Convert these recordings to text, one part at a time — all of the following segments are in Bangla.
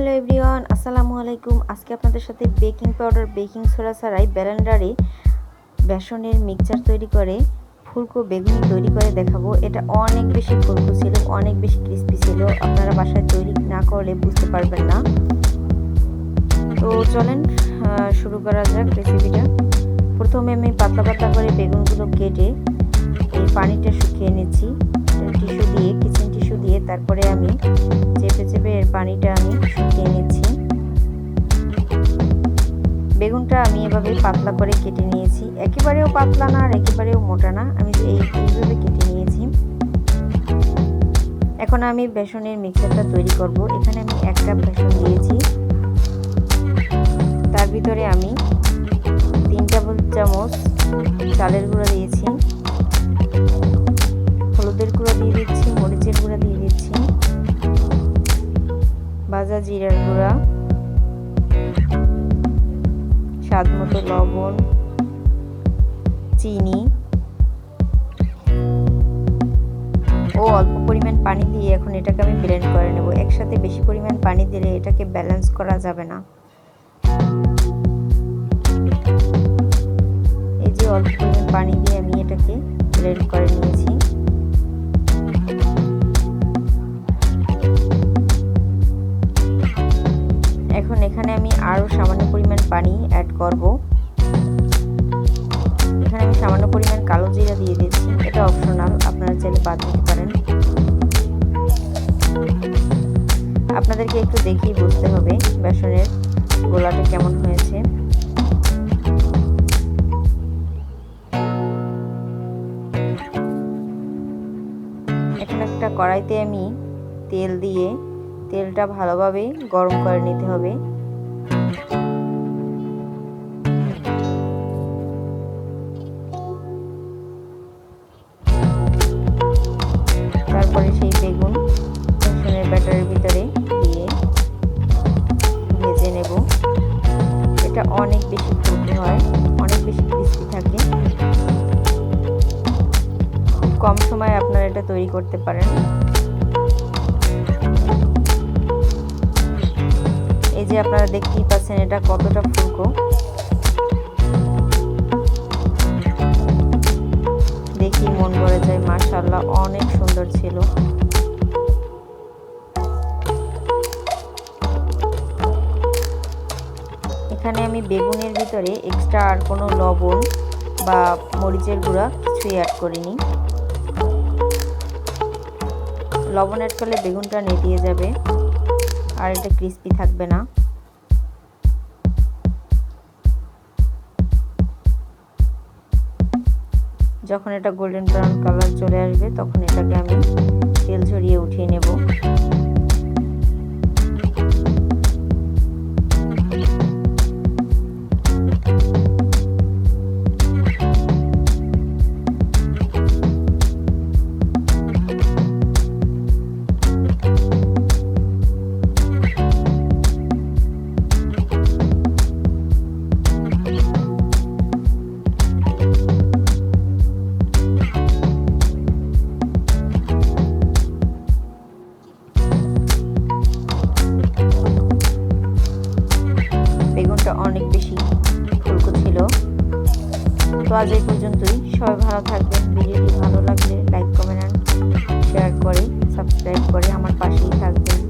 হ্যালো এভরিওয়ান, আসসালামু আলাইকুম। আজকে আপনাদের সাথে বেকিং পাউডার, বেকিং সোডা ছাড়াই ব্যালেন্ডারে বেসনের মিক্সচার তৈরি করে, ফুলকো বেগুনি তৈরি করে দেখাবো। এটা অনেক বেশি ফুলকো ছিল, অনেক বেশি ক্রিস্পি ছিল। আপনারা বাসায় তৈরি না করলে বুঝতে পারবেন না। তো চলেন শুরু করা যাক রেসিপিটা প্রথমে আমি পাতলা পাতলা করে বেগুনগুলো কেটে এই পানিটা শুকিয়ে নিচ্ছি। টিস্যু দিয়ে কিচেন টিস্যু দিয়ে তারপরে আমি চেপে চেপে এর পানিটা আমি শুকিয়ে নিচ্ছি। বেগুনটা আমি এভাবে পাতলা করে কেটে নিয়েছি। একেবারেও পাতলা না আর একেবারেও মোটা না, আমি এই এইভাবে কেটে নিয়েছি। এখন আমি বেসনের মিক্সারটা তৈরি করব। এখানে আমি এক কাপ বেসন দিয়েছি। জিরার গুঁড়া, স্বাদ মতো লবণ, চিনি, ও অল্প পরিমাণ পানি দিয়ে এখন এটাকে আমি ব্লেন্ড করে নেব। একসাথে বেশি পরিমাণ পানি দিলে এটাকে ব্যালেন্স করা যাবে না। এই যে অল্প পরিমাণ পানি দিয়ে আমি এটাকে ব্লেন্ড করে নিয়েছি। সামান্য পরিমাণ পানি অ্যাড করব। এখানে আমি সামান্য পরিমাণ কালো জিরা দিয়ে দিচ্ছি এটা অপশনাল আপনারা চাইলে বাদ দিতে পারেন। আপনাদেরকে একটু দেখেই বুঝতে হবে বেসনের গোলাটা কেমন হয়েছে। এখন একটা কড়াইতে আমি তেল দিয়ে তেলটা ভালোভাবে গরম করে নিতে হবে। অনেক বেশি ফুলকো হয়, অনেক বেশি ক্রিস্পি থাকে। খুব কম সময়ে আপনারা এটা তৈরি করতে পারেন। এই যে আপনারা দেখতেই পাচ্ছেন এটা কতটা ফুলকো। আমি বেগুনের ভিতরে এক্সট্রা আর কোনো লবণ বা মরিচের গুঁড়া কিছুই অ্যাড করিনি। লবণ অ্যাড করলে বেগুনটা নেতিয়ে যাবে আর এটা ক্রিস্পি থাকবে না। যখন এটা গোল্ডেন ব্রাউন কালার চলে আসবে, তখন এটাকে আমি তেল ঝরিয়ে উঠিয়ে নেব। তো আজ এই পর্যন্তই। সবাই ভালো থাকবেন, ভিডিওটি ভালো লাগলে লাইক কমেন্ট শেয়ার করে সাবস্ক্রাইব করে আমার পাশেই থাকবেন।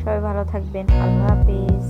সবাই ভালো থাকবেন, আল্লাহ হাফিজ।